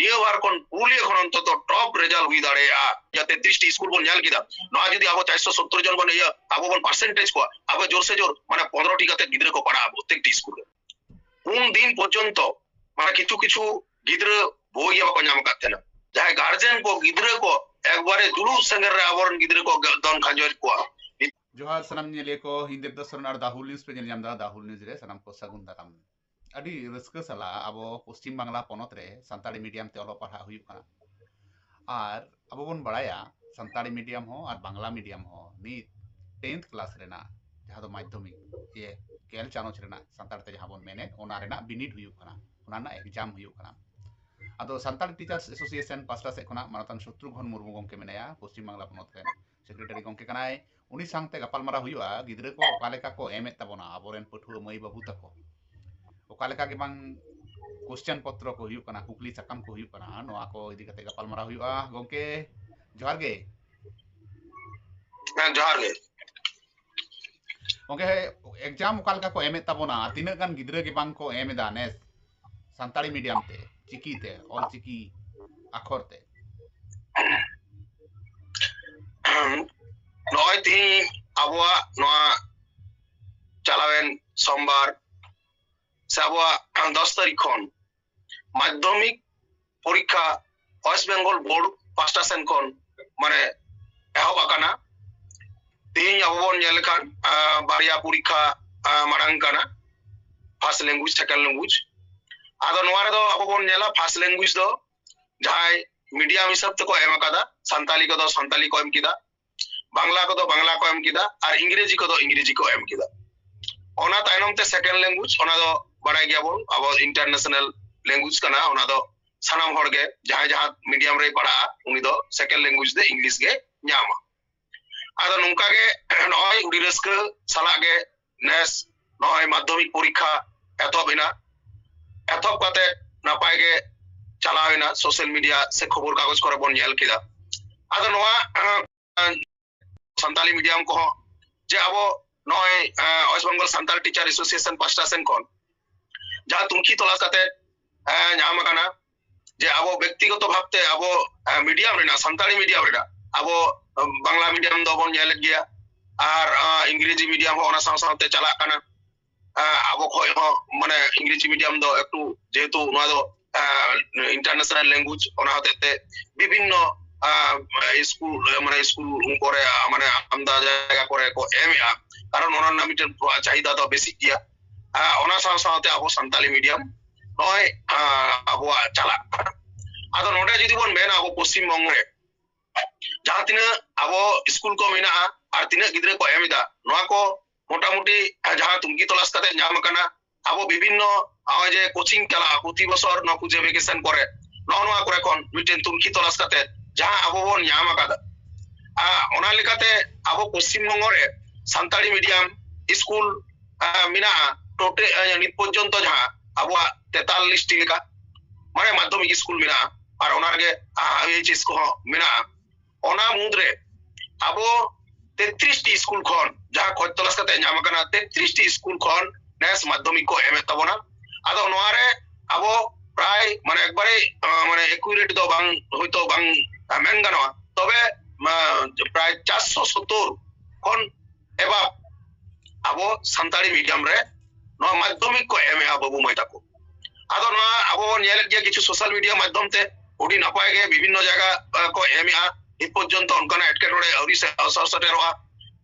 નિયોવારકોન પુરલીએ ખોનન તો ટોપ રેજાલ હુઈ દાડે આ જાતે ત્રીસટી સ્કૂલ બોન જાલ કીધા નો આ যদি আবো চারশো সত্তর জন বলে আবো বল পার্সেন্টেজ কোয়া আবো জোরসে জোর মানে পনেরোটি গাতে গিদ্রে কো পড়া প্রত্যেকটি স্কুলে কোন দিন পর্যন্ত মানে কিছু কিছু গিদ্রে বই আবার জাম কাতে না যাহা গার্জেন কো গিদ্রে কো একবারে জুলুস সঙ্গের আবরণ গিদ্রে কো দন খাজর কোয়া ᱡᱚᱦᱟᱨ ᱥᱟᱱᱟᱢ ᱧᱮᱞᱤᱭᱟᱹ ᱠᱚ ᱤᱧ ᱫᱮᱵᱫᱟ ᱥᱚᱨᱮᱱ ᱟᱨ ᱫᱟᱦᱩᱞ ᱱᱤᱭᱩᱡ ᱯᱮ ᱧᱮᱞ ᱧᱟᱢ ᱫᱟ ᱫᱟᱦᱩᱞ ᱱᱤᱭᱩᱡ ᱨᱮ ᱥᱟᱱᱟᱢ ᱠᱚ ᱥᱟᱹᱜᱩᱱ ᱫᱟᱨᱟᱢ ᱟᱹᱰᱤ ᱨᱟᱹᱥᱠᱟᱹ ᱥᱟᱞᱟᱜ ᱟᱵᱚ ᱯᱚᱥᱪᱤᱢ ᱵᱟᱝᱞᱟ ᱯᱚᱱᱚᱛ ᱨᱮ ᱥᱟᱱᱛᱟᱲᱤ ᱢᱤᱰᱤᱭᱟᱢ ᱛᱮ ᱚᱞᱚᱜ ᱯᱟᱲᱦᱟᱜ ᱦᱩᱭᱩᱜ ᱠᱟᱱᱟ ᱟᱨ ᱟᱵᱚ ᱵᱚᱱ ᱵᱟᱲᱟᱭᱟ ᱥᱟᱱᱛᱟᱲᱤ ᱢᱤᱰᱤᱭᱟᱢ ᱦᱚᱸ ᱟᱨ ᱵᱟᱝᱞᱟ ᱢᱤᱰᱤᱭᱟᱢ ᱦᱚᱸ ᱱᱤᱛ ᱴᱮᱱᱛᱷ ᱠᱞᱟᱥ ᱨᱮᱱᱟᱜ ᱡᱟᱦᱟᱸ ᱫᱚ ᱢᱟᱫᱽᱫᱷᱚᱢᱤᱠ ᱤᱭᱟᱹ ᱜᱮᱞ ᱪᱟᱱᱟᱪ ᱨᱮᱱᱟᱜ ᱥᱟᱱᱛᱟᱲ ᱛᱮ ᱡᱟᱦᱟᱸ ᱵᱚᱱ ᱢᱮᱱᱮᱫ ᱚᱱᱟ ᱨᱮᱱᱟᱜ ᱵᱤᱱᱤᱰ ᱦᱩᱭᱩᱜ ᱠᱟᱱᱟ ᱚᱱᱟ ᱨᱮᱱᱟᱜ ᱮᱠᱡᱟᱢ ᱦᱩᱭᱩᱜ ᱠᱟᱱᱟ ᱟᱫᱚ ᱥᱟᱱᱛᱟᱲ ᱴᱤᱪᱟᱨᱥ ᱮᱥᱳᱥᱤᱭᱮᱥᱚᱱ ᱯᱟᱥᱴᱟ ᱥᱮᱫ ᱠᱷᱚᱱᱟᱜ ᱢᱟᱱᱚᱛᱟᱱ ᱥᱚᱛᱨᱩᱜᱷᱚᱱ ᱢᱩᱨᱢᱩ ᱜᱚᱢᱠᱮ ᱢᱮᱱᱟᱭᱟ ᱯᱚᱥᱪᱤᱢ ᱵᱟᱝᱞᱟ ᱯᱚᱱᱚᱛ ᱨᱮᱱ ᱥᱮᱠᱨᱮᱴᱟᱨᱤ ᱜᱚᱢᱠᱮ ᱠᱟᱱᱟᱭ ᱩᱱᱤ ᱥᱟᱶᱛᱮ ᱜᱟᱯᱟᱞᱢᱟᱨᱟᱣ ᱦᱩᱭᱩᱜᱼᱟ ᱜᱤᱫᱽᱨᱟᱹ ᱠᱚ ᱚᱠᱟ ᱞᱮᱠᱟ ᱠᱚ ᱮᱢᱮᱫ ᱛᱟᱵᱚᱱᱟ ᱟᱵᱚᱨᱮᱱ ᱯᱟᱹᱴᱷᱩᱣᱟᱹ ᱢᱟᱹᱭ ᱵᱟᱹᱵᱩ ᱛᱟᱠᱚ ᱚᱠᱟᱞᱮᱠᱟ ᱜᱮ ᱵᱟᱝ ᱠᱚᱥᱪᱮᱱ ᱯᱚᱛᱨᱚ ᱠᱚ ᱦᱩᱭᱩᱜ ᱠᱟᱱᱟ ᱠᱩᱠᱞᱤ ᱥᱟᱠᱟᱢ ᱠᱚ ᱦᱩᱭᱩᱜ ᱠᱟᱱᱟ ᱱᱚᱣᱟ ᱠᱚ ᱤᱫᱤ ᱠᱟᱛᱮ ᱜᱟᱯᱟᱞᱢᱟᱨᱟᱣ ᱦᱩᱭᱩᱜᱼᱟ ᱜᱚᱝᱠᱮ ᱡᱚᱦᱟᱨ ᱜᱮ ᱦᱮᱸ ᱡᱚᱦᱟᱨ ᱜᱮ ᱜᱚᱝᱠᱮ एग्ज़ाम ᱚᱠᱟᱞᱮᱠᱟ ᱠᱚ ᱮᱢᱮᱫ ᱛᱟᱵᱚᱱᱟ ᱛᱤᱱᱟᱹᱜ ᱜᱟᱱ ᱜᱤᱫᱽᱨᱟᱹ ᱜᱮ ᱵᱟᱝ ᱠᱚ ᱮᱢᱮᱫᱟ ᱱᱮᱥ ᱥᱟᱱᱛᱟᱲᱤ ᱢᱤᱰᱤᱭᱟᱢ ᱛᱮ ᱪᱤᱠᱤ ᱛᱮ ᱚᱞ ᱪᱤᱠᱤ ᱟᱠᱷᱚᱨ ᱛᱮ ᱱᱚᱜᱼᱚᱭ ᱛᱤᱦᱤᱧ ᱟᱵᱚᱣᱟᱜ ᱱᱚᱣᱟ ᱪᱟᱞᱟᱣᱮᱱ ᱥᱳᱢᱵᱟᱨ সাবুয়া দশ তারিখন মাধ্যমিক পরীক্ষা ওয়েস্ট বেঙ্গল বোর্ড ᱯᱟᱥᱴᱟ ᱥᱮᱱ ᱠᱷᱚᱱ ᱢᱟᱱᱮ ᱮᱦᱚᱵ ᱟᱠᱟᱱᱟ ᱛᱮᱦᱮᱧ ᱟᱵᱚ ᱵᱚᱱ ᱧᱮᱞ ᱞᱮᱠᱷᱟᱱ ᱵᱟᱨᱭᱟ ᱯᱚᱨᱤᱠᱠᱷᱟ ᱢᱟᱲᱟᱝ ᱠᱟᱱᱟ ᱯᱷᱟᱥ ᱞᱮᱝᱜᱩᱭᱮᱡᱽ ᱥᱮᱠᱮᱱᱰ ᱞᱮᱝᱜᱩᱭᱮᱡᱽ ᱟᱫᱚ ᱱᱚᱣᱟ ᱨᱮᱫᱚ ᱟᱵᱚ ᱵᱚᱱ ᱧᱮᱞᱟ ᱯᱷᱟᱥ ᱞᱮᱝᱜᱩᱭᱮᱡᱽ ᱫᱚ ᱡᱟᱦᱟᱸᱭ ᱢᱤᱰᱤᱭᱟᱢ ᱦᱤᱥᱟᱹᱵ ᱛᱮᱠᱚ ᱮᱢ ᱟᱠᱟᱫᱟ ᱥᱟᱱᱛᱟᱞᱤ ᱠᱚᱫᱚ ᱥᱟᱱᱛᱟᱞᱤ ᱠᱚ ᱮᱢ ᱠᱮᱫᱟ ᱵᱟᱝᱞᱟ ᱠᱚᱫᱚ ᱵᱟᱝᱞᱟ ᱠᱚ ᱮᱢ ᱠᱮᱫᱟ ᱟᱨ ᱤᱝᱨᱮᱡᱤ ᱠᱚᱫᱚ ᱤᱝᱨᱮᱡᱤ ᱠᱚ ᱮᱢ ᱠᱮᱫᱟ ᱚᱱᱟ ᱛᱟᱭᱱᱚᱢ ᱛᱮ ᱥᱮᱠᱮᱱᱰ ᱞᱮᱝᱜᱩᱭᱮᱡᱽ ᱚᱱᱟ ᱫᱚ ᱵᱟᱲᱟᱭ ᱜᱮᱭᱟᱵᱚᱱ ᱟᱵᱚ ᱤᱱᱴᱟᱨᱱᱮᱥᱱᱮᱞ ᱞᱮᱝᱜᱩᱭᱮᱡᱽ ᱠᱟᱱᱟ ᱚᱱᱟ ᱫᱚ ᱥᱟᱱᱟᱢ ᱦᱚᱲ ᱜᱮ ᱡᱟᱦᱟᱸᱭ ᱡᱟᱦᱟᱸ ᱢᱤᱰᱤᱭᱟᱢ ᱨᱮᱭ ᱯᱟᱲᱦᱟᱜᱼᱟ ᱩᱱᱤ ᱫᱚ ᱥᱮᱠᱮᱱᱰ ᱞᱮᱝᱜᱩᱭᱮᱡᱽ ᱫᱚ ᱤᱝᱞᱤᱥ ᱜᱮ ᱧᱟᱢᱟ ᱟᱫᱚ ᱱᱚᱝᱠᱟ ᱜᱮ ᱱᱚᱜᱼᱚᱭ ᱩᱰᱤ ᱨᱟᱹᱥᱠᱟᱹ ᱥᱟᱞᱟᱜ ᱜᱮ ᱱᱮᱥ ᱱᱚᱜᱼᱚᱭ ᱢᱟᱫᱽᱫᱷᱚᱢᱤᱠ ᱯᱚᱨᱤᱠᱠᱷᱟ ᱮᱛᱚᱦᱚᱵ ᱮᱱᱟ ᱮᱛᱚᱦᱚᱵ ᱠᱟᱛᱮ ᱱᱟᱯᱟᱭ ᱜᱮ ᱪᱟᱞᱟᱣᱮᱱᱟ ᱥᱳᱥᱟᱞ ᱢᱤᱰᱤᱭᱟ ᱥᱮ ᱠᱷᱚᱵᱚᱨ ᱠᱟᱜᱚᱡᱽ ᱠᱚᱨᱮ ᱵᱚᱱ ᱧᱮᱞ ᱠᱮᱫᱟ ᱟᱫᱚ ᱱᱚᱣᱟ ᱥᱟᱱᱛᱟᱞᱤ ᱢᱤᱰᱤᱭᱟᱢ ᱠᱚᱦᱚᱸ ᱡᱮ ᱟᱵᱚ ᱱᱚᱜᱼᱚᱭ west Bengal Santal teacher association ᱯᱟᱥᱴᱟ ᱥᱮᱱ ᱠᱷᱚᱱ ᱡᱟᱦᱟᱸ ᱛᱩᱱᱠᱷᱤ ᱛᱚᱞᱟᱥ ᱠᱟᱛᱮ ᱧᱟᱢ ᱟᱠᱟᱱᱟ ᱡᱮ ᱟᱵᱚ ব্যক্তিগত ভাবতে ᱟᱵᱚ মিডিয়াম ᱨᱮᱱᱟᱜ ᱥᱟᱱᱛᱟᱲᱤ মিডিয়াম ᱨᱮᱱᱟᱜ ᱟᱵᱚ বাংলা মিডিয়াম ᱫᱚ ᱵᱚᱱ ᱧᱮᱞᱮᱫ ᱜᱮᱭᱟ ᱟᱨ ইংরেজি মিডিয়াম ᱦᱚᱸ ᱚᱱᱟ ᱥᱟᱶ ᱥᱟᱶᱛᱮ ᱪᱟᱞᱟᱜ ᱠᱟᱱᱟ ᱟᱵᱚ ᱠᱷᱚᱡ ᱦᱚᱸ ᱢᱟᱱᱮ ইংরেজি মিডিয়াম ᱫᱚ একটু যেহেতু নয়া ᱫᱚ ইন্টারন্যাশনাল ল্যাঙ্গুয়েজ ᱚᱱᱟ ᱦᱚᱛᱮᱡ ᱛᱮ বিভিন্ন স্কুল মানে স্কুল করে মানে আমদা জায়গা করে ᱠᱚ ᱮᱢᱮᱜᱼᱟ কারণ ᱚᱱᱟ ᱨᱮᱱᱟᱜ ᱢᱤᱫᱴᱮᱱ চাহিদা ᱫᱚ ᱵᱮᱥᱤ ᱜᱮᱭᱟ ᱚᱱᱟ ᱥᱟᱶ ᱥᱟᱶᱛᱮ ᱟᱵᱚ ᱥᱟᱱᱛᱟᱞᱤ ᱢᱤᱰᱤᱭᱟᱢ ᱱᱚᱜᱼᱚᱭ ᱟᱵᱚᱣᱟᱜ ᱪᱟᱞᱟᱜ ᱟᱫᱚ ᱱᱚᱰᱮ ᱡᱩᱫᱤ ᱵᱚᱱ ᱢᱮᱱᱟ ᱟᱵᱚ ᱯᱚᱥᱪᱤᱢ ᱵᱚᱝᱜᱚ ᱨᱮ ᱡᱟᱦᱟᱸ ᱛᱤᱱᱟᱹᱜ ᱟᱵᱚ ᱥᱠᱩᱞ ᱠᱚ ᱢᱮᱱᱟᱜᱼᱟ ᱟᱨ ᱛᱤᱱᱟᱹᱜ ᱜᱤᱫᱽᱨᱟᱹ ᱠᱚ ᱮᱢ ᱮᱫᱟ ᱱᱚᱣᱟ ᱠᱚ মোটামুটি যাহা তুঙ্গি তলাশ কাতে নাম কানা আবো বিভিন্ন আওয়াজ যে কোচিং চালা প্রতি বছর নকু যে ভেকেশন করে নওয়া করে কোন মিটেন তুঙ্গি তলাশ কাতে যাহা আবো বন নাম কাদা আ ওনা লেকাতে আবো পশ্চিম বঙ্গরে সান্তালি মিডিয়াম স্কুল মিনা ᱴᱚᱴᱮ ᱱᱤᱛ ᱯᱚᱨᱡᱚᱱᱛᱚ ᱡᱟᱦᱟᱸ ᱟᱵᱚᱣᱟᱜ ᱛᱮᱛᱟᱞᱞᱤᱥᱴᱤ ᱞᱮᱠᱟ ᱢᱟᱱᱮ ᱢᱟᱫᱽᱫᱷᱚᱢᱤᱠ ᱥᱠᱩᱞ ᱢᱮᱱᱟᱜᱼᱟ ᱟᱨ ᱚᱱᱟ ᱨᱮᱜᱮ ᱮᱭᱤᱪᱮᱥ ᱠᱚᱦᱚᱸ ᱢᱮᱱᱟᱜᱼᱟ ᱚᱱᱟ ᱢᱩᱫᱽᱨᱮ ᱟᱵᱚ ᱛᱮᱛᱨᱤᱥᱴᱤ ᱥᱠᱩᱞ ᱠᱷᱚᱱ ᱡᱟᱦᱟᱸ ᱠᱷᱚᱡ ᱛᱚᱞᱟᱥ ᱠᱟᱛᱮ ᱧᱟᱢ ᱟᱠᱟᱱᱟ ᱛᱮᱛᱨᱤᱥᱴᱤ ᱥᱠᱩᱞ ᱠᱷᱚᱱ ᱱᱮᱥ ᱢᱟᱫᱽᱫᱷᱚᱢᱤᱠ ᱠᱚ ᱮᱢᱮᱫ ᱛᱟᱵᱚᱱᱟ ᱟᱫᱚ ᱱᱚᱣᱟ ᱨᱮ ᱟᱵᱚ প্রায় মানে একবারে মানে একুরেট তো বাং হয়তো বাং মেন গানো তবে প্রায় চারশো সত্তর খন এবার আবো সান্তাড়ি মিডিয়াম রে ᱱᱚᱣᱟ ᱢᱟᱫᱽᱫᱷᱚᱢᱤᱠ ᱠᱚ ᱮᱢᱮᱜᱼᱟ ᱵᱟᱹᱵᱩ ᱢᱟᱹᱭ ᱛᱟᱠᱚ ᱟᱫᱚ ᱱᱚᱣᱟ ᱟᱵᱚ ᱵᱚᱱ ᱧᱮᱞᱮᱫ ᱜᱮᱭᱟ ᱠᱤᱪᱷᱩ ᱥᱳᱥᱟᱞ ᱢᱤᱰᱤᱭᱟ ᱢᱟᱫᱽᱫᱷᱚᱢ ᱛᱮ ᱟᱹᱰᱤ ᱱᱟᱯᱟᱭ ᱜᱮ ᱵᱤᱵᱷᱤᱱᱱᱚ ᱡᱟᱭᱜᱟ ᱠᱚ ᱮᱢᱮᱜᱼᱟ ᱱᱤᱛ ᱯᱚᱨᱡᱚᱱᱛᱚ ᱚᱱᱠᱟᱱᱟᱜ ᱮᱴᱠᱮᱴᱚᱬᱮ ᱟᱹᱣᱨᱤ ᱥᱮᱴᱮᱨᱚᱜᱼᱟ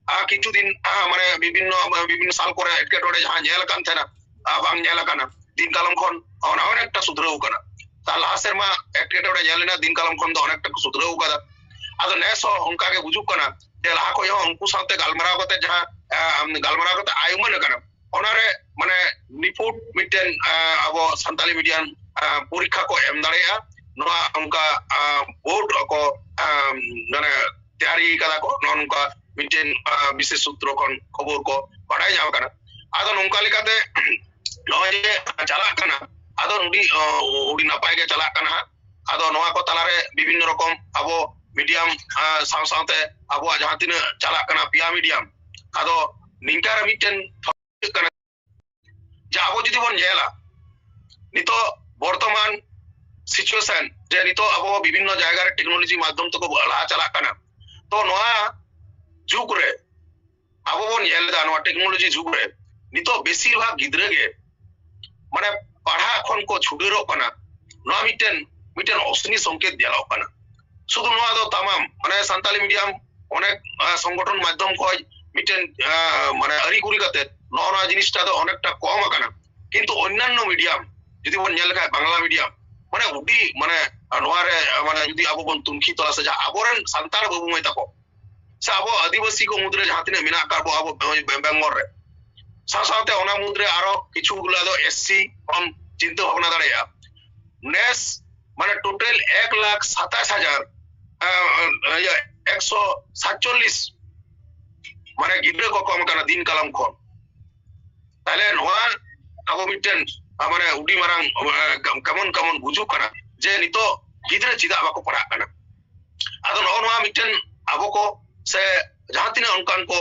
ᱟᱨ ᱠᱤᱪᱷᱩ ᱫᱤᱱ ᱢᱟᱱᱮ বিভিন্ন বিভিন্ন ᱥᱟᱞ ᱠᱚᱨᱮ ᱮᱴᱠᱮᱴᱚᱬᱮ ᱡᱟᱦᱟᱸ ᱧᱮᱞ ᱟᱠᱟᱱ ᱛᱟᱦᱮᱱᱟ ᱵᱟᱝ ᱧᱮᱞ ᱟᱠᱟᱱᱟ ᱫᱤᱱ ᱠᱟᱞᱚᱢ ᱠᱷᱚᱱ ᱚᱱᱟ ᱚᱱᱮᱠᱴᱟ ᱥᱩᱫᱷᱨᱟᱹᱣ ᱟᱠᱟᱱᱟ কানা ᱞᱟᱦᱟ ᱥᱮᱨᱢᱟ ᱮᱴᱠᱮᱴᱚᱬᱮ ᱧᱮᱞ ᱮᱱᱟ ᱫᱤᱱ ᱠᱟᱞᱚᱢ ᱠᱷᱚᱱ ᱫᱚ ᱚᱱᱮᱠᱴᱟ ᱠᱚ সুধরাও ᱠᱟᱫᱟ ᱟᱫᱚ ᱱᱮᱥ ᱦᱚᱸ ᱚᱱᱠᱟ ᱜᱮ ᱵᱩᱡᱩᱜ ᱠᱟᱱᱟ ᱡᱮ ᱞᱟᱦᱟ ᱠᱷᱚᱡ ᱦᱚᱸ ᱩᱱᱠᱩ ᱥᱟᱶᱛᱮ ᱜᱟᱞᱢᱟᱨᱟᱣ ᱠᱟᱛᱮ ᱡᱟᱦᱟᱸ ᱜᱟᱞᱢᱟᱨᱟᱣ ᱠᱟᱛᱮ ᱟᱭᱩᱢᱟᱹᱱ ᱟᱠᱟᱱᱟ ᱚᱱᱟᱨᱮ ᱢᱟᱱᱮ ᱱᱤᱯᱷᱩᱴ ᱢᱤᱫᱴᱮᱱ ᱟᱵᱚ ᱥᱟᱱᱛᱟᱞᱤ ᱢᱤᱰᱤᱭᱟᱢ ᱯᱚᱨᱤᱠᱷᱟ ᱠᱚ ᱮᱢ ᱫᱟᱲᱮᱭᱟᱜᱼᱟ ᱱᱚᱣᱟ ᱚᱱᱠᱟ ᱵᱳর্ড ᱠᱚ ᱢᱟᱱᱮ ᱛᱮᱭᱟᱨᱤ ᱠᱟᱫᱟ ᱠᱚ ᱱᱚᱜᱼᱚ ᱱᱚᱝᱠᱟ ᱢᱤᱫᱴᱮᱱ ᱵᱤᱥᱮᱥ ᱥᱩᱛᱨᱚ ᱠᱷᱚᱱ ᱠᱷᱚᱵᱚᱨ ᱠᱚ ᱵᱟᱰᱟᱭ ᱧᱟᱢ ᱠᱟᱱᱟ ᱟᱫᱚ ᱱᱚᱝᱠᱟ ᱞᱮᱠᱟᱛᱮ ᱱᱚᱜᱼᱚᱭ ᱡᱮ ᱪᱟᱞᱟᱜ ᱠᱟᱱᱟ ᱟᱫᱚ ᱟᱹᱰᱤ ᱟᱹᱰᱤ ᱱᱟᱯᱟᱭ ᱜᱮ ᱪᱟᱞᱟᱜ ᱠᱟᱱᱟ ᱟᱫᱚ ᱱᱚᱣᱟ ᱠᱚ ᱛᱟᱞᱟᱨᱮ ᱵᱤᱵᱷᱤᱱᱱᱚ ᱨᱚᱠᱚᱢ ᱟᱵᱚ ᱢᱤᱰᱤᱭᱟᱢ ᱥᱟᱶ ᱥᱟᱶᱛᱮ ᱟᱵᱚᱣᱟᱜ ᱡᱟᱦᱟᱸ ᱛᱤᱱᱟᱹᱜ ᱪᱟᱞᱟᱜ ᱠᱟᱱᱟ ᱯᱮᱭᱟ ᱢᱤᱰᱤᱭᱟᱢ ᱟᱫᱚ ᱱᱤᱝᱠᱟᱨᱮ ᱢᱤᱫᱴᱮᱱ ᱠᱟᱱᱟ ᱡᱮ ᱟᱵᱚ ᱡᱩᱫᱤ ᱵᱚᱱ ᱧᱮᱞᱟ ᱱᱤᱛᱚᱜ ᱵᱚᱨᱛᱚᱢᱟᱱ ᱥᱤᱪᱩᱭᱮᱥᱚᱱ ᱡᱮ ᱱᱤᱛᱚᱜ ᱟᱵᱚ ᱵᱤᱵᱷᱤᱱᱱᱚ ᱡᱟᱭᱜᱟ ᱨᱮ ᱴᱮᱠᱱᱳᱞᱚᱡᱤ ᱢᱟᱫᱽᱫᱷᱚᱢ ᱛᱮᱠᱚ ᱞᱟᱦᱟ ᱪᱟᱞᱟᱜ ᱠᱟᱱᱟ ᱛᱚ ᱱᱚᱣᱟ ᱡᱩᱜᱽ ᱨᱮ ᱟᱵᱚ ᱵᱚᱱ ᱧᱮᱞ ᱮᱫᱟ ᱱᱚᱣᱟ ᱴᱮᱠᱱᱳᱞᱚᱡᱤ ᱡᱩᱜᱽ ᱨᱮ ᱱᱤᱛᱚᱜ ᱵᱮᱥᱤᱨ ᱵᱷᱟᱜᱽ ᱜᱤᱫᱽᱨᱟᱹ ᱜᱮ ᱢᱟᱱᱮ ᱯᱟᱲᱦᱟᱜ ᱠᱷᱚᱱ ᱠᱚ ᱪᱷᱩᱰᱟᱹᱨᱚᱜ ᱠᱟᱱᱟ ᱱᱚᱣᱟ ᱢᱤᱫᱴᱮᱱ ᱢᱤᱫᱴᱮᱱ অশ্নি সংকেত ᱧᱮᱞᱚᱜ ᱠᱟᱱᱟ শুধু ᱱᱚᱣᱟ ᱫᱚ ᱛᱟᱢᱟᱢ ᱢᱟᱱᱮ ᱥᱟᱱᱛᱟᱞᱤ ᱢᱤᱰᱤয়াᱢ অনেক সংগঠন মাধ্যম ᱠᱷᱚᱡ ᱢᱤᱫᱴᱮন ᱢᱟᱱᱮ ᱟᱹᱨᱤ ᱠᱩᱨᱤ ᱠᱟᱛᱮ নয়া জিনিসটা ᱫᱚ অনেকটা কম আকানা কিন্তু অন্যান্য মিডিয়াম যদি বন ᱧᱮᱞ ᱞᱮᱠᱷᱟᱡ বাংলা মিডিয়াম মানে উডি মানে নয়া রে মানে যদি আবো বন তুনখি তলা সে আবরেন সান্তাল বাবু মাই তাকো সে আবো আদিবাসী কো মুদ্রে যাহা তিনে মেনা কার বো আবো বেঙ্গল রে সাথে সাথে ওনা মুদ্রে আরো কিছু গুলা ᱫᱚ এসসি কম চিন্তা ভাবনা দাঁড়ায়া নেস মানে টোটাল এক লাখ সাতাশ হাজার একশো সাতচল্লিশ মানে গিদ্রে ko kom kana din kalam তাহলে নয়া আবো মিটেন মানে উডি মারাং কেমন কেমন বুঝুক কানা যে নিতো গিদ্রে চিদা বাকো পড়াᱜ কানা আদো নয়া নয়া মিটেন আবো ko সে যাহা তিনা অনকান ko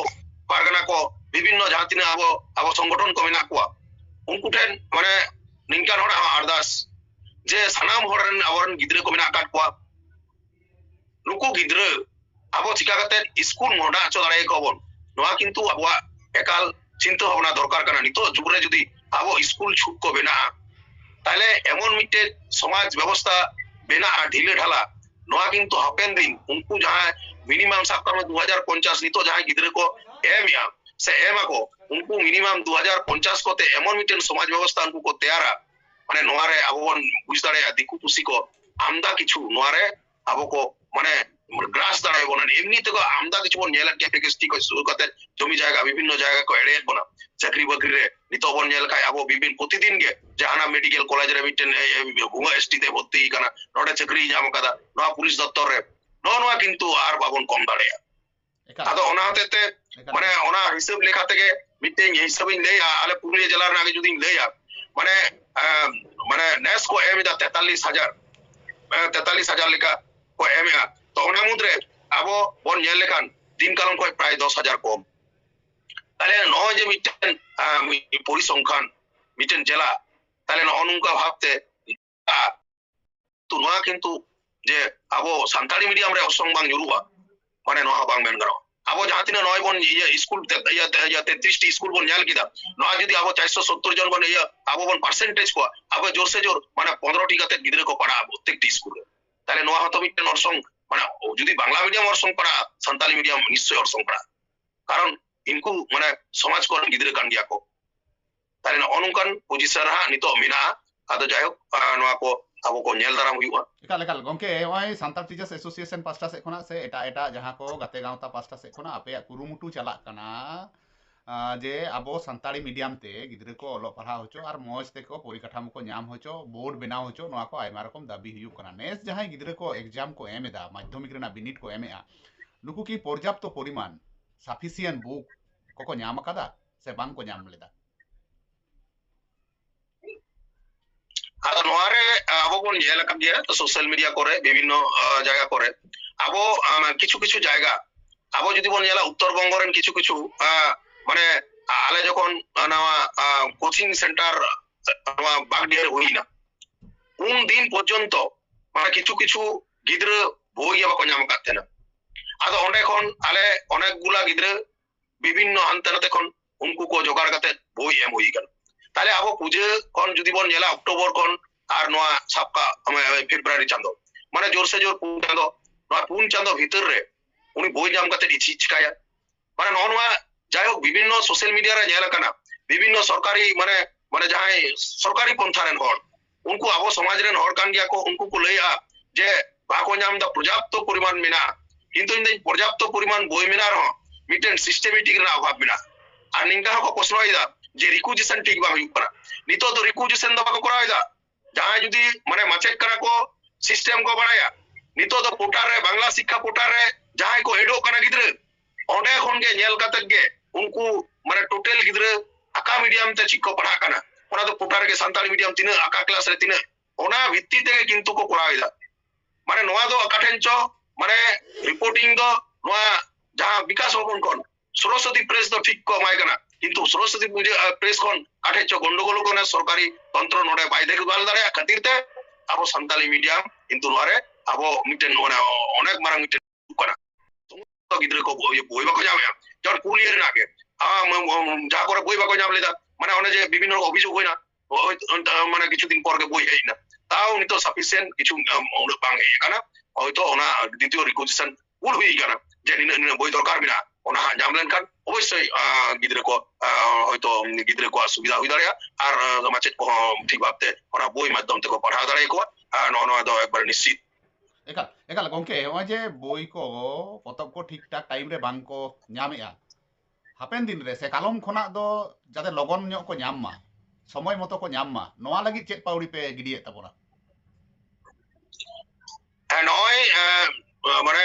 পারগানা ko বিভিন্ন যাহা তিনা আবো আবো সংগঠন ko মেনা কোয়া। উনকু ঠেন মানে নিংকান হড় আরদাস, যে সানাম হড়েন আবরন গিদ্রে ko মেনা কাট কোয়া। নুকু গিদ্রে, আবো চিকা কাতে স্কুল মোডা চো দাঁড়াই কবন। নয়া কিন্তু আবহাওয়া একাল চিন্তা ভাবনা দরকার কানা নিতো যুগরে যদি আবো স্কুল ছুট কো বেনা তাহলে এমন মিটে সমাজ ব্যবস্থা বেনা ঢিলে ঢালা। নয়া কিন্তু হাপেন দিন। উনকু যাহা মিনিমাম সাব দু হাজার পঞ্চাশ নিতো যাহা গিদ্রে কো এম ইয়া। সে এম আকো। উনকু মিনিমাম দু হাজার পঞ্চাশ কোতে এমন মিটেন সমাজ ব্যবস্থা উনকু কো তেয়ারা। মানে নোয়ারে আবো বুঝ দাঁড়ায়া দিকু পুসি কো। আমদা কিছু নোয়ারে আবো কো মানে গ্রাসদার বোনা এমনিতে আমদা কিছু বোন নেল কে পেকে স্টিক শুরু করতে জমি জায়গা বিভিন্ন জায়গা কো এড়ে বোনা চাকরি বাকরি রে নিতো বোন নেল কাই আবো বিভিন্ন প্রতিদিন গে জাহানা মেডিকেল কলেজ রে মিটেন ভুয়া এসটি তে ভর্তি কানা নটে চাকরি জাম কাদা নয়া পুলিশ দপ্তর রে নয়া কিন্তু আর বাবন কম দাঁড়ায় আদো ওনা হতেতে মানে ওনা হিসাব লেখা থেকে মিটেন হিসাবিন লেই আলে পুরুলিয়া জেলার আগে যদি লেই মানে মানে নেস কো এমিদা 43000 43000 লেখা কো এমিয়া তো ওনা মুদ্রে আবো বন ᱧᱮᱞ লেখান দিন কালম কয় প্রায় দশ হাজার কম তাহলে নয় যে মিটেন আহ, মি- পরিসংখ্যান মিটেন জেলা তাহলে নয় নংকা ভাবতে আহ, তো নয়া কিন্তু যে আবো সান্তাড়ি মিডিয়াম রে অসং বাং ᱧᱩᱨᱩᱜᱼᱟ মানে নয়া বাং মেন গানো আবো যাহা তিনা নয় বন ইয়া স্কুল ইয়া তেত্রিশটি স্কুল বন ᱧᱮᱞ কিদা নয়া যদি আবো চারশো সত্তর জন বন ইয়া আবো বন পার্সেন্টেজ কো আবো জোর সে জোর মানে পনেরোটি কাতে গিদ্রে কো পাড়া প্রত্যেকটি স্কুলে তাহলে নয়া হতো মিটেন অর্সং মানে ও Judi Bangla media orang sompra, Santali media nisso orang sompra. Karena, ini mana, masyarakat orang gede kan dia ko. Tapi na orang kan, puji syarah, nito mina, atau jayuk, anu aku, aku nyel darah kujuan. Ikalikal, ngoke, Santal Teachers Association pasti aseko na se, itu itu, jahan ko, katé gantap pasti aseko apa ya, kuru mutu jalan karena. ᱡᱮ ᱟᱵᱚ Santali medium ᱛᱮ ᱜᱤᱫᱽᱨᱟᱹ ᱠᱚ ᱚᱞᱚᱜ ᱯᱟᱲᱦᱟᱣ ᱦᱚᱪᱚ ᱟᱨ ᱢᱚᱡᱽ ᱛᱮᱠᱚ ᱯᱚᱨᱤᱠᱟᱴᱷᱟᱢᱳ ᱠᱚ ᱧᱟᱢ ᱦᱚᱪᱚ ᱵᱳᱨᱰ ᱵᱮᱱᱟᱣ ᱦᱚᱪᱚ ᱱᱚᱣᱟ ᱠᱚ ᱟᱭᱢᱟ ᱨᱚᱠᱚᱢ ᱫᱟᱵᱤ ᱦᱩᱭᱩᱜ ᱠᱟᱱᱟ ᱱᱮᱥ ᱡᱟᱦᱟᱸᱭ ᱜᱤᱫᱽᱨᱟᱹ ᱠᱚ ᱮᱠᱡᱟᱢ ᱠᱚ ᱮᱢ ᱮᱫᱟ ᱢᱟᱫᱽᱫᱷᱚᱢᱤᱠ ᱨᱮᱱᱟᱜ ᱵᱤᱱᱤᱰ ᱠᱚ ᱮᱢᱮᱜᱼᱟ ᱱᱩᱠᱩ ᱠᱤ ᱯᱚᱨᱡᱟᱯᱛᱚ ᱯᱚᱨᱤᱢᱟᱱ ᱥᱟᱯᱷᱤᱥᱤᱭᱮᱱᱴ ᱵᱩᱠ ᱠᱚᱠᱚ ᱧᱟᱢ ᱟᱠᱟᱫᱟ ᱥᱮ ᱵᱟᱝ ᱠᱚ ᱧᱟᱢ ᱞᱮᱫᱟ ᱟᱫᱚ ᱱᱚᱣᱟ ᱨᱮ ᱟᱵᱚ ᱵᱚᱱ ᱧᱮᱞ ᱟᱠᱟᱫ ᱜᱮᱭᱟ ᱥᱳᱥᱟᱞ ᱢᱤᱰᱤᱭᱟ ᱠᱚᱨᱮ ᱵᱤᱵᱷᱤᱱᱱᱚ ᱡᱟᱭᱜᱟ ᱠᱚᱨᱮ ᱟᱵᱚ ᱠᱤᱪᱷু ᱠᱤᱪᱷু ᱡᱟᱭᱜᱟ ᱟᱵᱚ ᱡᱩᱫᱤ ᱵᱚᱱ ᱧᱮᱞᱟ ᱩᱛᱛᱚᱨ ᱵᱚᱝᱜᱚ ᱨᱮᱱ ᱠᱤᱪᱷু ᱠᱤᱪᱷু মানে আলে যখন আহ, নওয়া কোচিং সেন্টার নওয়া বাগডিয়ার হইনা উন দিন পর্যন্ত মানে কিছু কিছু গিদ্রে বই বাকো ᱧᱟᱢ ᱟᱠᱟᱫ ᱛᱟᱦᱮᱱᱟ ᱟᱫᱚ ᱚᱸᱰᱮ ᱠᱷᱚᱱ ᱟᱞᱮ অনেকগুলা গিদ্রে বিভিন্ন হান্তে নাতে খন উনকু কো জোগাড় কাতে বই এম হই কানা তাহলে আবো পুজো খন যদি বন ᱧᱮᱞᱟ অক্টোবর খন আর নোয়া সাপকা ফেব্রুয়ারি চাঁদো মানে জোর সে জোর পুন চাঁদো নোয়া পুন চাঁদো ভিতর রে উনি বই ᱧᱟᱢ কাতে ইছি চিকায়া মানে নয় নোয়া जैक विभिन्न सोशल मीडिया विभिन्न सरकारी मान मान जहाँ सरकारी पंथा उनको अब समाज को उनको को लैया जे बाम पर्याप्त परिमाण मे पर्याप्त परिमाण बो मे रहाँ सिस्टेमेटिक अभाव मे निगा को प्रश्न जे रिकुजेशन ठीक बाना नित रिकुजेशन कराया जहाँ जुदी मान माचेद को सिस्टम को बड़ा नित पोटारे बांगला शिक्षा पोटारे जहाँ को एडो करना गिद्र ᱩᱱᱠᱩ ᱢᱟᱱᱮ ᱴᱳᱴᱟᱞ ᱜᱤᱫᱽᱨᱟᱹ ᱟᱠᱟ ᱢᱤᱰᱤᱭᱟᱢ ᱛᱮ ᱪᱮᱫ ᱠᱚ ᱯᱟᱲᱦᱟᱜ ᱠᱟᱱᱟ ᱚᱱᱟ ᱫᱚ ᱠᱳᱴᱟ ᱨᱮᱜᱮ ᱥᱟᱱᱛᱟᱲᱤ ᱢᱤᱰᱤᱭᱟᱢ ᱛᱤᱱᱟᱹᱜ ᱟᱠᱟ ᱠᱞᱟᱥ ᱨᱮ ᱛᱤᱱᱟᱹᱜ ᱚᱱᱟ ᱵᱷᱤᱛᱛᱤ ᱛᱮᱜᱮ ᱠᱤᱱᱛᱩ ᱠᱚ ᱠᱚᱨᱟᱣ ᱮᱫᱟ ᱢᱟᱱᱮ ᱱᱚᱣᱟ ᱫᱚ ᱚᱠᱟᱴᱷᱮᱱ ᱪᱚ ᱢᱟᱱᱮ ᱨᱤᱯᱳᱨᱴᱤᱝ ᱫᱚ ᱱᱚᱣᱟ ᱡᱟᱦᱟᱸ ᱵᱤᱠᱟᱥ ᱵᱷᱚᱵᱚᱱ ᱠᱷᱚᱱ ᱥᱚᱨᱚᱥᱚᱛᱤ ᱯᱨᱮᱥ ᱫᱚ ᱴᱷᱤᱠ ᱠᱚ ᱮᱢᱟᱭ ᱠᱟᱱᱟ ᱠᱤᱱᱛᱩ ᱥᱚᱨᱚᱥᱚᱛᱤ ᱯᱨᱮᱥ ᱠᱷᱚᱱ সরস্বতী প্রেস খন কাঠে চো গন্ডগোল কোনে সরকারি তন্ত্র নড়ে বাই দেখে গাল দাঁড়ে খাতির তে আবো সান্তালি মিডিয়াম ᱟᱵᱚ ᱢᱤᱫᱴᱮᱱ ᱢᱟᱱᱮ ᱚᱱᱮᱠ ᱢᱟᱨᱟᱝ ᱢᱤᱫᱴᱮᱱ ᱠᱟᱱᱟ ಗಿದ್ರಕ್ಕೆ বইবাকো যখন কুলিয়ের আগে। যা করে বইবাকো যাবলে দা মানে অনেক যে বিভিন্ন অভিযোগ হয় না। মানে কিছুদিন পরকে বই হয় না। তাও উনি তো সাফিসিয়েন্ট কিছু বাং হয়ে কানা। হয়তো ওনা দ্বিতীয় রিকুজিশন ভুল হয়ে কানা যে বই দরকার মিনা ওনা জামলেন কান অবশ্যই গিদ্রে কো হয়তো গিদ্রে কো সুবিধা হই দাঁড়িয়া আর মাচেত কো ঠিক ভাবতে ওনা বই মাধ্যম থেকে পড়া দাঁড়িয়ে কো। আর নয় নয় একবার নিশ্চিত। ᱮᱠᱟᱞ ᱮᱠᱟᱞ ᱜᱚᱢᱠᱮ ᱱᱚᱜᱼᱚᱭ ᱡᱮ ᱵᱳᱭ ᱠᱚ ᱯᱚᱛᱚᱵ ᱠᱚ ᱴᱷᱤᱠ ᱴᱷᱟᱠ ᱴᱟᱭᱤᱢ ᱨᱮ ᱵᱟᱝ ᱠᱚ ᱧᱟᱢᱮᱜᱼᱟ ᱦᱟᱯᱮᱱ ᱫᱤᱱ ᱨᱮ ᱥᱮ ᱠᱟᱞᱚᱢ ᱠᱷᱚᱱᱟᱜ ᱫᱚ ᱡᱟᱛᱮ ᱞᱚᱜᱚᱱ ᱧᱚᱜ ᱠᱚ ᱧᱟᱢ ᱢᱟ ᱥᱚᱢᱚᱭ ᱢᱚᱛᱚ ᱠᱚ ᱧᱟᱢ ᱢᱟ ᱱᱚᱣᱟ ᱞᱟᱹᱜᱤᱫ ᱪᱮᱫ ᱯᱟᱹᱣᱲᱤ ᱯᱮ ᱜᱤᱰᱤᱭᱮᱫ ᱛᱟᱵᱚᱱᱟ ᱱᱚᱜᱼᱚᱭ মানে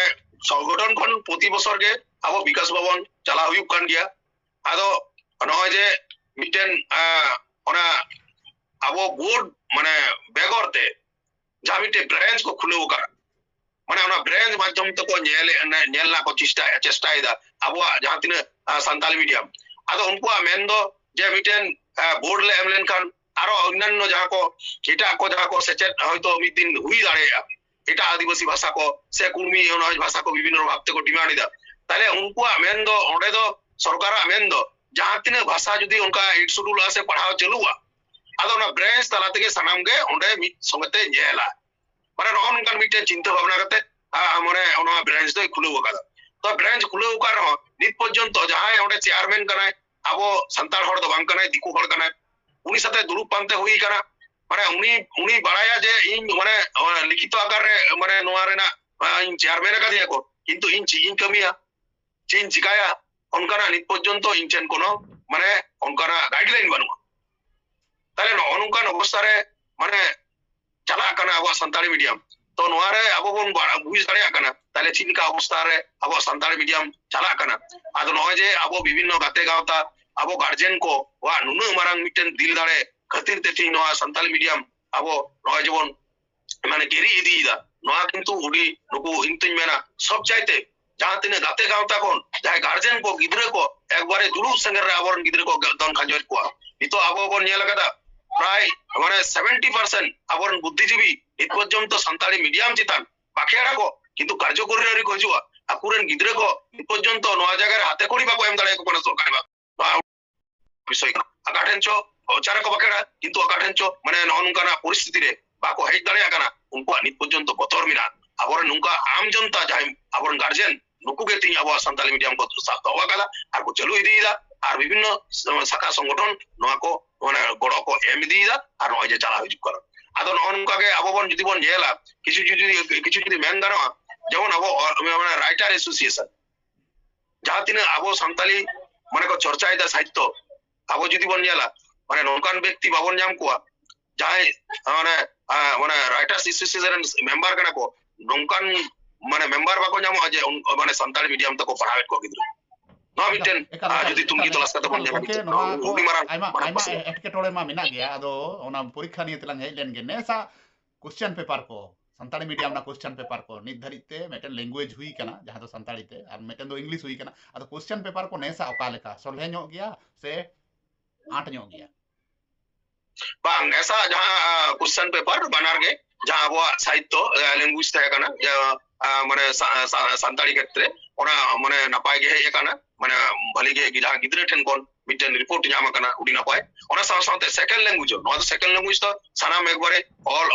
সংগঠন খন প্রতি বছর গে আবো বিকাশ ভবন চালা হুᱭᱩᱜ ᱠᱟᱱ ᱜᱮᱭᱟ ᱟᱫᱚ ᱱᱚᱜᱼᱚᱭ ᱡᱮ ᱢᱤᱫᱴᱮᱱ ᱚᱱᱟ ᱟᱵᱚ ᱵᱳর্ড মানে বেগরতে যা মিটে ব্রাঞ্চ কো খুলেও কারা मैं ब्रेज माध्यम तक चेस्टा चेस्टा अब तीन सानी मीडियम अब उनन जे मिटेन बोर्ड लेम लेन खान सेचेद दिन हुई दाटा आदिवासी भाषा को से कुर्मी भाषा को विभिन्न भावते डिमांड तेल उनन सरकार जहाँ तीन भाषा जुदी उनका शेड्यूल पढ़ा चलू ब्रेज तलाते सामने संगते મારે રોકાણકાર મીટે চিন্তা ভাবনা করতে મને ઓનો બ્રાન્ચ તો ખુલે વકાદા તો બ્રાન્ચ ખુલે વકાર હો નિત પર્યંત જહાય ઓને ચેરમેન કનાય આબો સંતાળ હળ દો બાંગ કનાય દીકુ હળ કનાય ઉની સાથે মানে উনি উনি যে ইন মানে লিখিত আকারে মানে নোয়া রেনা ইন চেয়ারম্যান কিন্তু ইন ইন কামিয়া, চিন চিকায়া, অনকানা নিত পর্যন্ত ইনচেন কোন মানে অনকানা গাইডলাইন বানুয়া তাহলে অনকান অবস্থারে মানে ᱪᱟᱞᱟᱜ ᱠᱟᱱᱟ ᱟᱵᱚᱣᱟᱜ ᱥᱟᱱᱛᱟᱲᱤ ᱢᱤᱰᱤᱭᱟᱢ ᱛᱚ ᱱᱚᱣᱟ ᱨᱮ ᱟᱵᱚ ᱵᱚᱱ ᱵᱩᱡ ᱫᱟᱲᱮᱭᱟᱜ ᱠᱟᱱᱟ ᱛᱟᱦᱞᱮ ᱪᱮᱫ ᱞᱮᱠᱟ ᱚᱵᱚᱥᱛᱷᱟ ᱨᱮ ᱟᱵᱚᱣᱟᱜ ᱥᱟᱱᱛᱟᱲᱤ ᱢᱤᱰᱤᱭᱟᱢ ᱪᱟᱞᱟᱜ ᱠᱟᱱᱟ ᱟᱫᱚ ᱱᱚᱜᱼᱚᱭ ᱡᱮ ᱟᱵᱚ ᱵᱤᱵᱷᱤᱱᱱᱚ ᱜᱟᱛᱮ ᱜᱟᱶᱛᱟ ᱟᱵᱚ ᱜᱟᱨᱡᱮᱱ ᱠᱚ ᱣᱟ ᱱᱩᱱᱟᱹᱜ ᱢᱟᱨᱟᱝ ᱢᱤᱫᱴᱮᱱ ᱫᱤᱞ ᱫᱟᱲᱮ ᱠᱷᱟᱹᱛᱤᱨ ᱛᱮ ᱛᱤᱦᱤᱧ ᱱᱚᱣᱟ ᱥᱟᱱᱛᱟᱲᱤ ᱢᱤᱰᱤᱭᱟᱢ ᱟᱵᱚ ᱱᱚᱜᱼᱚᱭ ᱡᱮᱵᱚᱱ ᱢᱟᱱᱮ ᱜᱮᱨᱤ ᱤᱫᱤᱭᱮᱫᱟ ᱱᱚᱣᱟ ᱠᱤᱱᱛᱩ ᱩᱰᱤ ᱱᱩᱠᱩ ᱤᱧ ᱛᱩᱧ ᱢᱮᱱᱟ ᱥᱚᱵ ᱪᱟᱭᱛᱮ जहाँ तीन गाते गाँवता को जहाँ गार्जेन को गिद्रे को एक बारे दुड़ूब संगे आबोर गिद्रे को दन खाजर को नितो आबो बन नेल कदा প্রায় মানে সেভেন্টি পার্সেন্ট আবরণ বুদ্ধিজীবী নিত পর্যন্ত সান্তাড়ি মিডিয়াম চিতান। পাখিয়াড়া কো কিন্তু কার্যকরী রে কইজুয়া আকুরেন গিদ্রে কো নিত পর্যন্ত নয়া জায়গায় হাতে করি বা এম দাঁড়ায় কোনো সরকারি বা বিষয় আকাঠেন চো অচারক বাকেড়া কিন্তু আকাঠেন চো মানে ননকানা পরিস্থিতি বা কো হেজ দাঁড়ায় আকানা উনকু নিত পর্যন্ত বতর মিরা। আবরণ নুকা আম জনতা যাই আবরণ গার্জেন নুকু কে তিন আবহাওয়া সান্তালি মিডিয়াম কো সাপ দাওয়া কালা আর কো চালু ইদিদা আর বিভিন্ন শাখা সংগঠন নয়া ᱜᱚᱲᱚ ᱠᱚ ᱮᱢ ᱤᱫᱤᱭᱮᱫᱟ ᱟᱨ ᱱᱚᱜᱼᱚᱭ ᱡᱮ ᱪᱟᱞᱟᱣ ᱦᱤᱡᱩᱜ ᱠᱟᱱᱟ ᱟᱫᱚ ᱱᱚᱜᱼᱚ ᱱᱚᱝᱠᱟ ᱜᱮ ᱟᱵᱚ ᱵᱚᱱ ᱡᱩᱫᱤ ᱵᱚᱱ ᱧᱮᱞᱟ ᱠᱤᱪᱷᱩ ᱡᱩᱫᱤ ᱠᱤᱪᱷু যদি মেন গানোয়া যেমন আবো মানে রাইটার অ্যাসোসিয়েশন যাহা তিনা আবো সান্তালি মানে কো চর্চায়দা সাহিত্য আবো যদি বন ᱧᱮᱞᱟ মানে নংকান ব্যক্তি বাবন ᱧᱟᱢ ᱠᱚᱣᱟ ᱡᱟᱦᱟᱸᱭ মানে আহ, মানে রাইটার্স অ্যাসোসিয়েশন মেম্বার ᱠᱟᱱᱟ ᱠᱚ নংকান মানে মেম্বার বাকো ᱧᱟᱢᱚᱜᱼᱟ ᱡᱮ উন- মানে সান্তালি মিডিয়াম ᱛᱮᱠᱚ ᱯᱟᱲᱦᱟᱣᱮᱫ ᱠᱚ ᱜᱤᱫᱽᱨᱟᱹ mabinten ᱟ ᱡᱩᱫᱤ ᱛᱩᱢᱠᱤ ᱛᱚᱞᱟᱥ ᱠᱟᱛᱮ ᱵᱚᱱ ᱧᱟᱢᱟ ᱠᱤᱪᱷᱩ ᱩᱱᱤ ᱢᱟᱨᱟᱝ ᱟᱭᱢᱟ ᱮᱴᱠᱮᱴᱚᱬᱮ ᱢᱟ ᱢᱮᱱᱟᱜ ᱜᱮᱭᱟ ᱟᱫᱚ ᱚᱱᱟ ᱯᱚᱨᱤᱠᱠᱷᱟ ᱱᱤᱭᱮ ᱛᱮᱞᱟᱝ ᱦᱮᱡ ᱞᱮᱱ ᱜᱮ ᱱᱮᱥᱟ ᱠᱚᱥᱪᱮᱱ ᱯᱮᱯᱟᱨ ᱠᱚ ᱥᱟᱱᱛᱟᱲᱤ ᱢᱤᱰᱤᱭᱟᱢ ᱨᱮᱱᱟᱜ ᱠᱚᱥᱪᱮᱱ ᱯᱮᱯᱟर ᱠᱚ ᱱᱤᱛ ᱫᱷᱟᱹᱨᱤᱡ ᱛᱮ ᱢᱤᱫᱴᱮᱱ ᱞᱮᱝᱜᱩᱭᱮᱡ ᱦᱩᱭ ᱠᱟᱱᱟ ᱡᱟᱦᱟᱸ ᱫᱚ ᱥᱟᱱᱛᱟᱲᱤ ᱛᱮ ᱟᱨ ᱢᱤᱫᱴᱮᱱ ᱫᱚ ᱤᱝᱞᱤᱥ ᱦᱩᱭ ᱠᱟᱱᱟ ᱟᱫᱚ ᱠᱚᱥᱪᱮᱱ ᱯᱮᱯᱟᱨ ᱠᱚ ᱱᱮᱥᱟ ᱚᱠᱟ ᱞᱮᱠᱟ ᱥᱚᱞᱦᱮ ᱧᱚᱜ ᱜᱮᱭᱟ ᱥᱮ ᱟᱸᱴ ᱧᱚᱜ ᱜᱮᱭᱟ ᱵᱟᱝ ᱱᱮᱥᱟ ᱡᱟᱦᱟᱸ ᱠᱚᱥᱪᱮᱱ ᱯᱮᱯᱟᱨ ᱵᱟᱱᱟᱨ ᱜᱮ ᱡᱟ ᱟᱵᱚᱣᱟᱜ ᱥᱟᱦᱤᱛᱛᱚ ᱞᱮᱝᱜᱩᱭᱮᱡᱽ ᱛᱟᱦᱮᱸ ᱠᱟᱱᱟ ᱢᱟᱱᱮ ᱥᱟᱱᱛᱟᱲᱤ ᱠᱷᱮᱛᱨᱮ ᱚᱱᱟ ᱢᱟᱱᱮ ᱱᱟᱯᱟᱭ ᱜᱮ ᱦᱮᱡ ᱟᱠᱟᱱᱟ ᱢᱟᱱᱮ ᱵᱷᱟᱹᱞᱤ ᱜᱮ ᱡᱟᱦᱟᱸ ᱜᱤᱫᱽᱨᱟᱹ ᱴᱷᱮᱱ ᱠᱷᱚᱱ ᱢᱤᱫᱴᱮᱱ রিপোর্ট ᱧᱟᱢ ᱟᱠᱟᱱᱟ ᱟᱹᱰᱤ ᱱᱟᱯᱟᱭ ᱚᱱᱟ ᱥᱟᱶ ᱥᱟᱶᱛᱮ ᱥᱮᱠᱮᱱᱰ ᱞᱮᱝᱜᱩᱭᱮᱡᱽ ᱱᱚᱣᱟ ᱫᱚ ᱥᱮᱠᱮᱱᱰ ᱞᱮᱝᱜᱩᱭᱮᱡᱽ ᱫᱚ ᱥᱟᱱᱟᱢ ᱮᱠᱵᱟᱨᱮ ᱚᱞ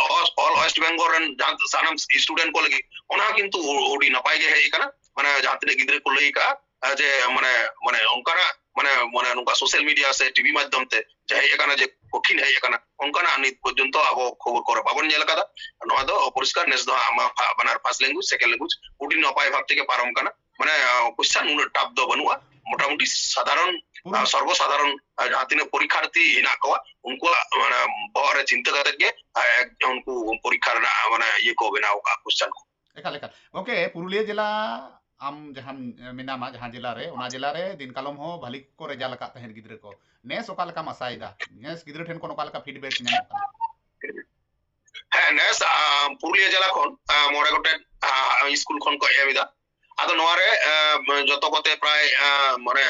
ᱚᱞ ᱳᱭᱮᱥᱴ ᱵᱮᱝᱜᱚᱞ ᱨᱮᱱ ᱡᱟᱦᱟᱸ ᱥᱟᱱᱟᱢ ᱥᱴᱩᱰᱮᱱᱴ ᱠᱚ ᱞᱟᱹᱜᱤᱫ ᱚᱱᱟ ᱠᱤᱱᱛᱩ ᱟᱹᱰᱤ ᱱᱟᱯᱟᱭ ᱜᱮ ᱦᱮᱡ ᱟᱠᱟᱱᱟ ᱢᱟᱱᱮ ᱡᱟᱦᱟᱸ ᱛᱤᱱᱟᱹᱜ ᱜᱤᱫᱽᱨᱟᱹ ᱠᱚ ᱞᱟᱹᱭ ᱟᱠᱟᱜᱼᱟ ᱡᱮ ᱢᱟᱱᱮ ᱢᱟᱱᱮ ᱚᱱᱠᱟᱱᱟᱜ મને મને નુકા સોશિયલ મીડિયા સે ટીવી માધ્યમ તે જાહેર એકના જે કઠિન હે એકના ઓનકાના નિત પર્યંત આગો ખબર કરો બાબન જેલ કદા નવા દો অপরিষ্কার নেস দো আমা বানার পাঁচ ল্যাঙ্গুয়েজ সেকেন্ড ল্যাঙ্গুয়েজ কঠিন অপায় ভাব থেকে পারম কানা মানে কোশ্চেন উন টাপ দো বনুয়া মোটামুটি সাধারণ সর্বসাধারণ जहाँ तीन परीक्षार्थी हिना कवा उनको माने बहुत चिंता करके उनको परीक्षा माने ये को बिना होगा क्वेश्चन को एकाल एकाल ओके पुरुलिया जिला ᱟᱢ ᱡᱟᱦᱟᱸ ᱢᱮᱱᱟᱢᱟ ᱡᱟᱦᱟᱸ ᱡᱮᱞᱟᱨᱮ ᱚᱱᱟ ᱡᱮᱞᱟᱨᱮ ᱫᱤᱱ ᱠᱟᱞᱚᱢ ᱦᱚᱸ ᱵᱷᱟᱞᱤ ᱠᱚ ᱨᱮᱡᱟᱞ ᱟᱠᱟᱫ ᱛᱟᱦᱮᱸᱫ ᱜᱤᱫᱽᱨᱟᱹ ᱠᱚ ᱱᱮᱥ ᱚᱠᱟ ᱞᱮᱠᱟᱢ ᱟᱥᱟᱭᱮᱫᱟ ᱱᱮᱥ ᱜᱤᱫᱽᱨᱟᱹ ᱴᱷᱮᱱ ᱠᱷᱚᱱ ᱚᱠᱟ ᱞᱮᱠᱟ ᱯᱷᱤᱰᱵᱮᱠ ᱧᱟᱢᱚᱜ ᱠᱟᱱᱟ ᱦᱮᱸ ᱱᱮᱥ ᱯᱩᱨᱩᱞᱤᱭᱟᱹ ᱡᱮᱞᱟ ᱠᱷᱚᱱ ᱢᱚᱬᱮ ᱜᱚᱴᱮᱱ ᱥᱠᱩᱞ ᱠᱷᱚᱱ ᱠᱚ ᱮᱢ ᱮᱫᱟ ᱟᱫᱚ ᱱᱚᱣᱟ ᱨᱮ ᱡᱚᱛᱚ ᱠᱚᱛᱮ ᱯᱨᱟᱭ ᱢᱟᱱᱮ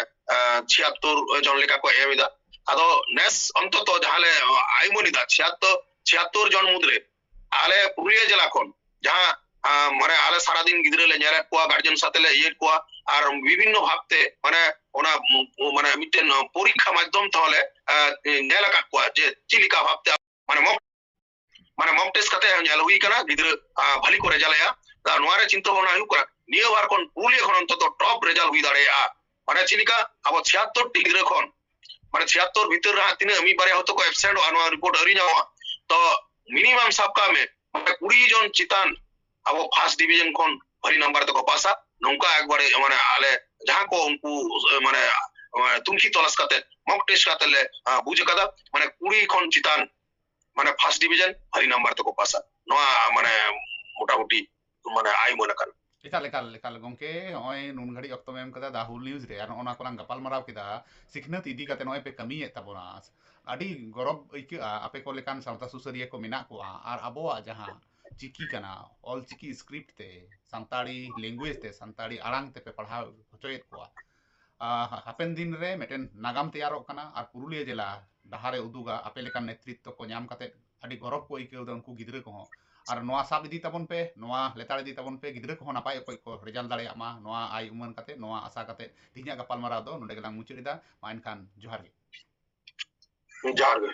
ছিয়াত্তর জন ᱞᱮᱠᱟ ᱠᱚ ᱮᱢ ᱮᱫᱟ ᱟᱫᱚ ᱱᱮᱥ অন্তত ᱡᱟᱦᱟᱸᱞᱮ ᱟᱭᱢᱚᱱ ᱮᱫᱟ ছিয়াত্তর ছিয়াত্তর জন ᱢᱩᱫᱽᱨᱮ ᱟᱞᱮ ᱯᱩᱨᱩᱞᱤᱭᱟᱹ ᱡᱮᱞᱟ ᱠᱷᱚᱱ ᱡᱟᱦᱟᱸ ᱢᱟᱱᱮ ᱟᱞᱮ ᱥᱟᱨᱟᱫᱤᱱ ᱜᱤᱫᱽᱨᱟᱹ ᱞᱮ ᱧᱮᱞᱮᱫ ᱠᱚᱣᱟ ᱜᱟᱨᱡᱮᱱ ᱥᱟᱛᱮ ᱞᱮ ᱤᱭᱟᱹ ᱠᱚᱣᱟ ᱟᱨ ᱵᱤᱵᱷᱤᱱᱱᱚ ᱵᱷᱟᱵᱛᱮ ᱢᱟᱱᱮ ᱚᱱᱟ ᱢᱟᱱᱮ ᱢᱤᱫᱴᱮᱱ ᱯᱚᱨᱤᱠᱷᱟ ᱢᱟᱫᱽᱫᱷᱚᱢ ᱛᱮᱦᱚᱸᱞᱮ ᱧᱮᱞ ᱟᱠᱟᱫ ᱠᱚᱣᱟ ᱡᱮ ᱪᱮᱫ ᱞᱮᱠᱟ ᱵᱷᱟᱵᱛᱮ ᱢᱟᱱᱮ ᱢᱚᱠ ᱢᱟᱱᱮ ᱢᱚᱠ ᱴᱮᱥᱴ ᱠᱟᱛᱮ ᱧᱮᱞ ᱦᱩᱭ ᱠᱟᱱᱟ ᱜᱤᱫᱽᱨᱟᱹ ᱵᱷᱟᱞᱤ ᱠᱚ ᱨᱮᱡᱟᱞᱮᱭᱟ ᱱᱚᱣᱟ ᱨᱮ ᱪᱤᱱᱛᱟᱹ ᱵᱷᱟᱵᱱᱟ ᱦᱩᱭᱩᱜ ᱠᱟᱱᱟ ᱱᱤᱭᱟᱹ ᱵᱟᱨ ᱠᱷᱚᱱ ᱯᱩᱨᱩᱞᱤᱭᱟᱹ ᱠᱷᱚᱱ ᱚᱱᱛᱚᱛᱚ ᱴᱚᱯ ᱨᱮᱡᱟᱞ ᱦᱩᱭ ᱫᱟᱲᱮᱭᱟᱜᱼᱟ ᱢᱟᱱᱮ ᱪᱮᱫ ᱞᱮᱠᱟ ᱟᱵᱚ ᱴᱤ ᱜᱤᱫᱽᱨᱟᱹ ᱠᱷᱚᱱ মানে ছিয়াত্তর ভিতর রাখা তিনি আমি বারে হতো এবসেন্ট আনোয়া রিপোর্ট হরি যাওয়া তো মিনিমাম সাবকা মে কুড়ি জন চিতান ᱟᱵᱚ ᱯᱷᱟᱥ ᱰᱤᱵᱷᱤᱡᱚᱱ ᱠᱷᱚᱱ ᱵᱷᱟᱹᱨᱤ ᱱᱟᱢᱵᱟᱨ ᱛᱮᱠᱚ ᱯᱟᱥᱟ ᱱᱚᱝᱠᱟ ᱮᱠᱵᱟᱨᱮ ᱢᱟᱱᱮ ᱟᱞᱮ ᱡᱟᱦᱟᱸ ᱠᱚ ᱩᱱᱠᱩ ᱢᱟᱱᱮ ᱛᱩᱱᱠᱷᱤ ᱛᱚᱞᱟᱥ ᱠᱟᱛᱮ मॉक टेस्ट करते ले बुझ कदा माने कुड़ी खन चितान माने फ़र्स्ट डिवीज़न हरी नंबर तक पासा नवा माने मोटामुटी माने आई मन कर ᱮᱠᱟᱞ ᱮᱠᱟᱞ ᱮᱠᱟᱞ ᱜᱚᱢᱠᱮ ᱱᱚᱜᱼᱚᱭ ᱱᱩᱱ ᱜᱷᱟᱹᱲᱤᱡ ᱚᱠᱛᱚᱢ ᱮᱢ ᱠᱟᱫᱟ ᱫᱟᱦᱩᱞ ᱱᱤᱭᱩᱡ ᱨᱮ ᱟᱨ ᱚᱱᱟ ᱠᱚᱞᱟᱝ ᱜᱟᱯᱟᱞᱢᱟᱨᱟᱣ ᱠᱮᱫᱟ ᱥᱤᱠᱷᱱᱟᱹᱛ ᱤᱫᱤ ᱠᱟᱛᱮ ᱱᱚᱜᱼᱚᱭ ᱯᱮ ᱠᱟᱹᱢᱤᱭᱮᱫ ᱛᱟᱵᱚᱱᱟ ᱟᱹᱰᱤ ᱜᱚᱨᱚᱵ ᱟᱹᱭᱠᱟᱹᱜᱼᱟ ᱟᱯᱮ ᱠᱚ ᱞᱮᱠᱟᱱ ᱥᱟᱶᱛᱟ ᱥᱩᱥᱟᱹᱨᱤᱭᱟᱹ ᱠᱚ ᱢᱮᱱᱟᱜ ᱠᱚᱣᱟ ᱟᱨ ᱟᱵᱚᱣᱟᱜ ᱡᱟᱦᱟᱸ ᱪᱤᱠᱤ ᱠᱟᱱᱟ ᱚᱞ ᱪᱤᱠᱤ ᱥᱠᱨᱤᱯᱴ ᱛᱮ ᱥᱟᱱᱛᱟᱲᱤ ᱞᱮᱝᱜᱩᱭᱮᱡ ᱛᱮ ᱥᱟᱱᱛᱟᱲᱤ ᱟᱲᱟᱝ ᱛᱮᱯᱮ ᱯᱟᱲᱦᱟᱣ ᱦᱚᱪᱚᱭᱮᱫ ᱠᱚᱣᱟ ᱦᱟᱯᱮᱱ ᱫᱤᱱ ᱨᱮ ᱢᱤᱫᱴᱮᱱ ᱱᱟᱜᱟᱢ ᱛᱮᱭᱟᱨᱚᱜ ᱠᱟᱱᱟ ᱟᱨ ᱯᱩᱨᱩᱞᱤᱭᱟᱹ ᱡᱮᱞᱟ ᱰᱟᱦᱟᱨᱮ ᱩᱫᱩᱜᱟ ᱟᱯᱮ ᱞᱮᱠᱟᱱ ᱱᱮᱛᱨᱤᱛᱛᱚ ᱠᱚ ᱧᱟᱢ ᱠᱟᱛᱮ ᱟᱹᱰᱤ ᱜᱚᱨᱚᱵ ᱠᱚ ᱟᱹᱭᱠᱟᱹᱣ ᱮᱫᱟ ᱩᱱᱠᱩ ᱜᱤᱫᱽᱨᱟᱹ ᱠᱚᱦᱚᱸ ᱟᱨ ᱱᱚᱣᱟ ᱥᱟᱵ ᱤᱫᱤ ᱛᱟᱵᱚᱱ ᱯᱮ ᱱᱚᱣᱟ ᱞᱮᱛᱟᱲ ᱤᱫᱤ ᱛᱟᱵᱚᱱ ᱯᱮ ᱜᱤᱫᱽᱨᱟᱹ ᱠᱚᱦᱚᱸ ᱱᱟᱯᱟᱭ ᱚᱠᱚᱡ ᱠᱚ ᱨᱮᱡᱟᱞ ᱫᱟᱲᱮᱭᱟᱜ ᱢᱟ ᱱᱚᱣᱟ ᱟᱭ ᱩᱢᱟᱹᱱ ᱠᱟᱛᱮ ᱱᱚᱣᱟ ᱟᱥᱟ ᱠᱟᱛᱮ ᱛᱤᱦᱤᱧᱟᱜ ᱜᱟᱯᱟᱞᱢᱟᱨᱟᱣ ᱫᱚ ᱱᱚᱰᱮ ᱜᱮᱞᱟᱝ ᱢᱩᱪᱟᱹᱫ ᱮᱫᱟ ᱢᱟ ᱮᱱᱠᱷᱟᱱ ᱡᱚᱦᱟᱨ ᱜᱮ ᱡᱚᱦᱟᱨ ᱜᱮ